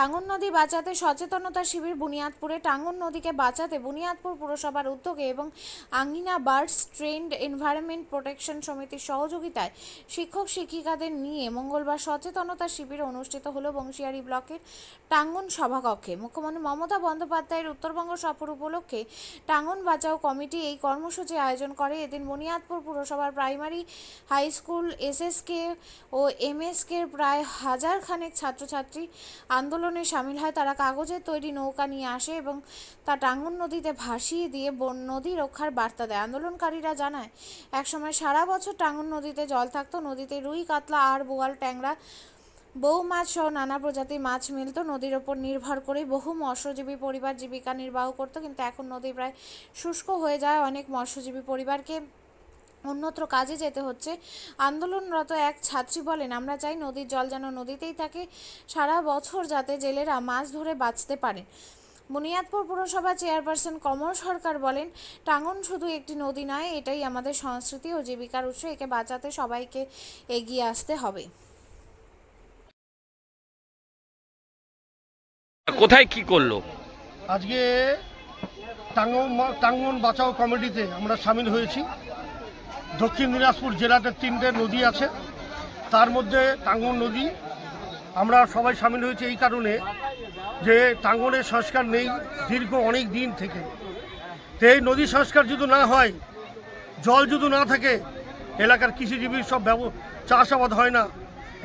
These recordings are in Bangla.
টাঙ্গন নদী বাঁচাতে সচেতনতা শিবির বুনিয়াদপুরে। টাঙ্গন নদীকে বাঁচাতে বুনিয়াদপুর পুরসভার উদ্যোগে এবং Angina birds trend environment protection সমিতির সহযোগিতায় শিক্ষক শিক্ষিকাদের নিয়ে মঙ্গলবার সচেতনতা শিবির অনুষ্ঠিত হলো বংশিয়ারি ব্লকের টাঙ্গন সভাকক্ষে। মুখ্যমন্ত্রী মমতা বন্দ্যোপাধ্যায়ের উত্তরবঙ্গ সফর উপলক্ষে টাঙ্গন বাঁচাও কমিটি এই কর্মসূচি আয়োজন করে। এদিন বুনিয়াদপুর পুরসভার প্রাইমারি হাই স্কুল এসএসকে ও এমএসকে প্রায় হাজার খানেক ছাত্রছাত্রী আন্দোলনে সামিল হয়। তারা কাগজের তৈরি নৌকা নিয়ে আসে এবং তা টাঙ্গন নদীতে ভাসিয়ে দিয়ে বন- নদী রক্ষার বার্তা দেয়। আন্দোলনকারীরা জানায়, একসময় সারা বছর টাঙ্গন নদীতে জল থাকতো, নদীতে রুই, কাতলা আর বোয়াল, ট্যাংরা, বউ মাছ সহ নানা প্রজাতির মাছ মিলত। নদীর ওপর নির্ভর করে বহু মৎস্যজীবী পরিবার জীবিকা নির্বাহ করত, কিন্তু এখন নদী প্রায় শুষ্ক হয়ে যায়। অনেক মৎস্যজীবী পরিবারকে অন্যত্র কাজে যেতে হচ্ছে। আন্দোলনরত এক ছাত্রী বলেন আমরা চাই নদীর জল যেন নদীতেই থাকে সারা বছর যাতে জেলেরা মাছ ধরে বাঁচতে পারেন। বুনিয়াদপুর পুরসভা চেয়ারপারসন কমল সরকার বলেন টাঙ্গন শুধু একটি নদী নয় এটাই আমাদের সংস্কৃতি ও জীবিকার উৎস। একে বাঁচাতে সবাইকে এগিয়ে আসতে হবে। কোথায় কি করল? আজকে টাঙ্গন টাঙ্গন বাঁচাও কমিটিতে আমরা সামিল হয়েছি। দক্ষিণ দিনাজপুর জেলাতে তিনটে নদী আছে। তার মধ্যে টাঙ্গন নদী। আমরা সবাই সামিল হয়েছি এই কারণে যে টাঙ্গনের সংস্কার নেই দীর্ঘ অনেক দিন থেকে। তো এই নদী সংস্কার যদি না হয়, জল যদি না থাকে, এলাকার কৃষিজীবীর সব ব্যব, চাষাবাদ হয় না।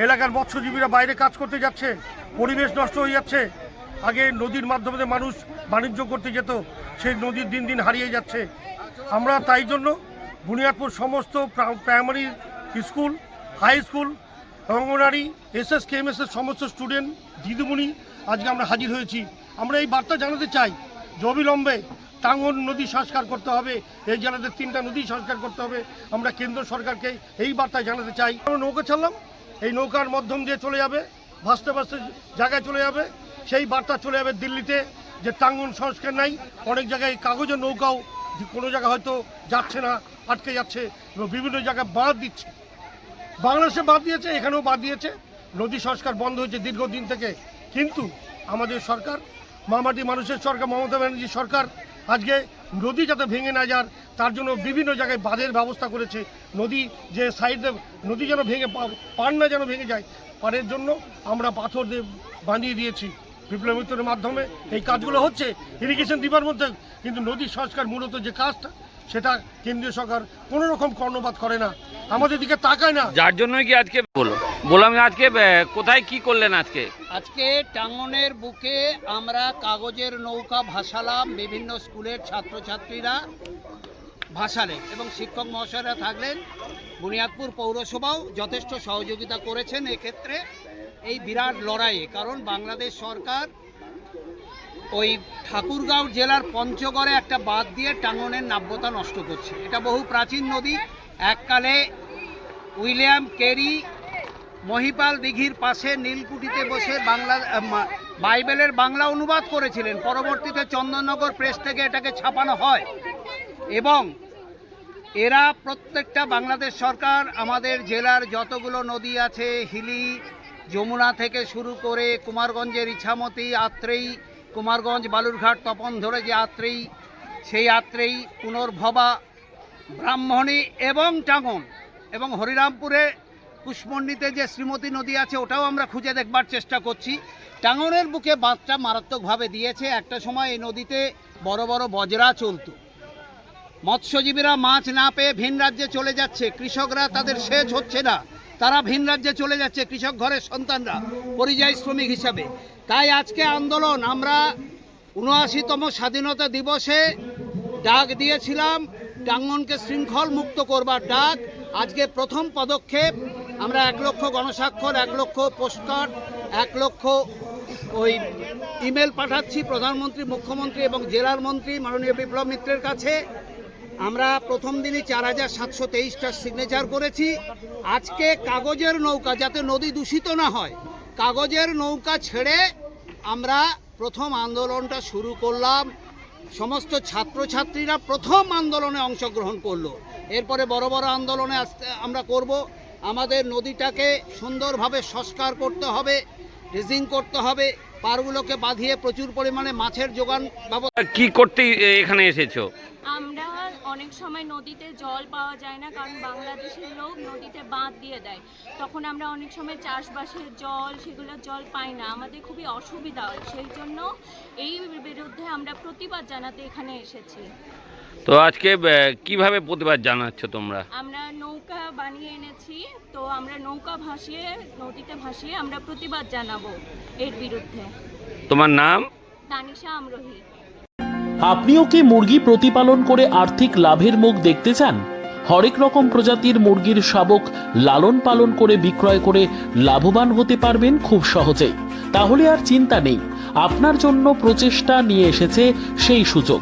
এলাকার মৎস্যজীবীরা বাইরে কাজ করতে যাচ্ছে, পরিবেশ নষ্ট হয়ে যাচ্ছে। আগে নদীর মাধ্যমে মানুষ বাণিজ্য করতে যেত, সেই নদীর দিন দিন হারিয়ে যাচ্ছে। আমরা তাই জন্য বুনিয়াদপুর সমস্ত প্রা- প্রাইমারি স্কুল হাই স্কুল অঙ্গনারী S S K M S এর সমস্ত স্টুডেন্ট দিদিমণি আজকে আমরা হাজির হয়েছি। আমরা এই বার্তা জানাতে চাই যে অবিলম্বে টাঙ্গন নদী সংস্কার করতে হবে। এই জেলাতে তিনটা নদী সংস্কার করতে হবে। আমরা কেন্দ্র সরকারকে এই বার্তা জানাতে চাই। আমরা নৌকা ছাড়লাম। এই নৌকার মাধ্যম দিয়ে চলে যাবে, ভাসতে ভাসতে জায়গায় চলে যাবে। সেই বার্তা চলে যাবে দিল্লিতে যে টাঙ্গন সংস্কার নাই, অনেক জায়গায় কাগজের নৌকাও কোনো জায়গায় হয়তো যাচ্ছে না, আটকে যাচ্ছে এবং বিভিন্ন জায়গায় বাঁধ দিচ্ছে। বাংলাদেশে বাদ দিয়েছে, এখানেও বাদ দিয়েছে। নদী সংস্কার বন্ধ হয়েছে দীর্ঘদিন থেকে। কিন্তু আমাদের সরকার, মামাটি মানুষের সরকার, মমতা ব্যানার্জি সরকার আজকে নদী যাতে ভেঙে না যার, তার জন্য বিভিন্ন জায়গায় বাঁধের ব্যবস্থা করেছে। নদী যে সাইডে, নদী যেন ভেঙে পা- পার না যেন ভেঙে যায় পাড়ের জন্য আমরা পাথর দিয়ে বাঁধিয়ে দিয়েছি। বিপ্লব মিত্রের মাধ্যমে এই কাজগুলো হচ্ছে। ইরিগেশন দিবার মধ্যে কিন্তু নদী সংস্কার মূলত যে কাজটা সেটা কেন্দ্রীয় সরকার কোনো রকম কর্ণপাত করে না। আমাদের দিকে তাকায় না। যার জন্যই কি আজকে বলো? বললাম আজকে কোথায় কি করলেন আজকে? আজকে টাঙ্গনের বুকে আমরা কাগজের নৌকা ভাসালাম বিভিন্ন স্কুলের ছাত্রছাত্রীরা ভাসালেন এবং শিক্ষক মহাশয়রা থাকলেন। বুনিয়াদপুর পৌরসভাও যথেষ্ট সহযোগিতা করেছেন এক্ষেত্রে এই বিরাট লড়াইয়ে, কারণ বাংলাদেশ সরকার ওই ঠাকুরগাঁও জেলার পঞ্চগড়ে একটা বাদ দিয়ে টাঙ্গনের নাব্যতা নষ্ট করছে। এটা বহু প্রাচীন নদী, এককালে উইলিয়াম কেরি মহিপাল দিঘির পাশে নীলকুঠিতে বসে বাংলা বাইবেলের বাংলা অনুবাদ করেছিলেন। পরবর্তীতে চন্দননগর প্রেস থেকে এটাকে ছাপানো হয়। এবং এরা প্রত্যেকটা বাংলাদেশ সরকার, আমাদের জেলার যতগুলো নদী আছে, হিলি, যমুনা থেকে শুরু করে কুমারগঞ্জের ইছামতি আত্রেই, কুমারগঞ্জ, বালুরঘাট, তপন ধরে যে আত্রেই, সেই আত্রেই পুনর্ভবা, ব্রাহ্মণী এবং টাঙ্গন এবং হরিরামপুরে কুশমন্ডিতে যে শ্রীমতী নদী আছে, ওটাও আমরা খুঁজে দেখবার চেষ্টা করছি। টাঙ্গনের বুকে বাঁধটা মারাত্মকভাবে দিয়েছে। একটা সময় এই নদীতে বড় বড় বজরা চলতো। মৎস্যজীবীরা মাছ না পেয়ে ভিন রাজ্যে চলে যাচ্ছে। কৃষকরা তাদের সেচ হচ্ছে না। তারা ভিন রাজ্যে চলে যাচ্ছে কৃষক ঘরের সন্তানরা, পরিযায়ী শ্রমিক হিসাবে। তাই আজকে আন্দোলন, আমরা উনআশিতম স্বাধীনতা দিবসে ডাক দিয়েছিলাম টাঙ্গনকে শৃঙ্খল মুক্ত করবার ডাক। আজকে প্রথম পদক্ষেপ, আমরা এক লক্ষ গণস্বাক্ষর, এক লক্ষ পোস্টকার্ড এক লক্ষ ওই ইমেল পাঠাচ্ছি প্রধানমন্ত্রী, মুখ্যমন্ত্রী এবং জেলার মন্ত্রী মাননীয় বিপ্লব মিত্রের কাছে। আমরা প্রথম দিনই চার হাজার সাতশো তেইশটা সিগনেচার করেছি। আজকে কাগজের নৌকা, যাতে নদী দূষিত না হয়, কাগজের নৌকা ছেড়ে আমরা প্রথম আন্দোলনটা শুরু করলাম। সমস্ত ছাত্রছাত্রীরা প্রথম আন্দোলনে অংশগ্রহণ করল। এরপরে বড় বড় আন্দোলনে আসতে আমরা করব। আমাদের নদীটাকে সুন্দরভাবে সংস্কার করতে হবে ড্রেজিং করতে হবে। পারগুলোকে বাঁধিয়ে প্রচুর পরিমাণে মাছের যোগান ব্যবস্থা কি করতে এখানে এসেছ? আমরা অনেক সময় নদীতে জল পাওয়া যায় না কারণ বাংলাদেশের লোক নদীতে বাঁধ দিয়ে দেয়। তখন আমরা অনেক সময় চাষবাসের জল সেগুলোর জল পাই না। আমাদের খুবই অসুবিধা হয়। সেই জন্য এই বিরুদ্ধে আমরা প্রতিবাদ জানাতে এখানে এসেছি। তো আজকে কীভাবে প্রতিবাদ জানাচ্ছ তোমরা? আমরা বানিয়ে এনেছি। তো আমরা নৌকা ভাসিয়ে নদীতে ভাসিয়ে আমরা প্রতিবাদ জানাব এর বিরুদ্ধে। তোমার নাম? তানিশা আমরোহী। আপনিও কি মুরগি প্রতিপালন করে আর্থিক লাভের মুখ দেখতে চান? হরেক রকম প্রজাতির মুরগির শাবক লালন পালন করে বিক্রয় করে লাভবান হতে পারবেন খুব সহজেই। তাহলে আর চিন্তা নেই আপনার জন্য প্রচেষ্টা নিয়ে এসেছে সেই সুযোগ।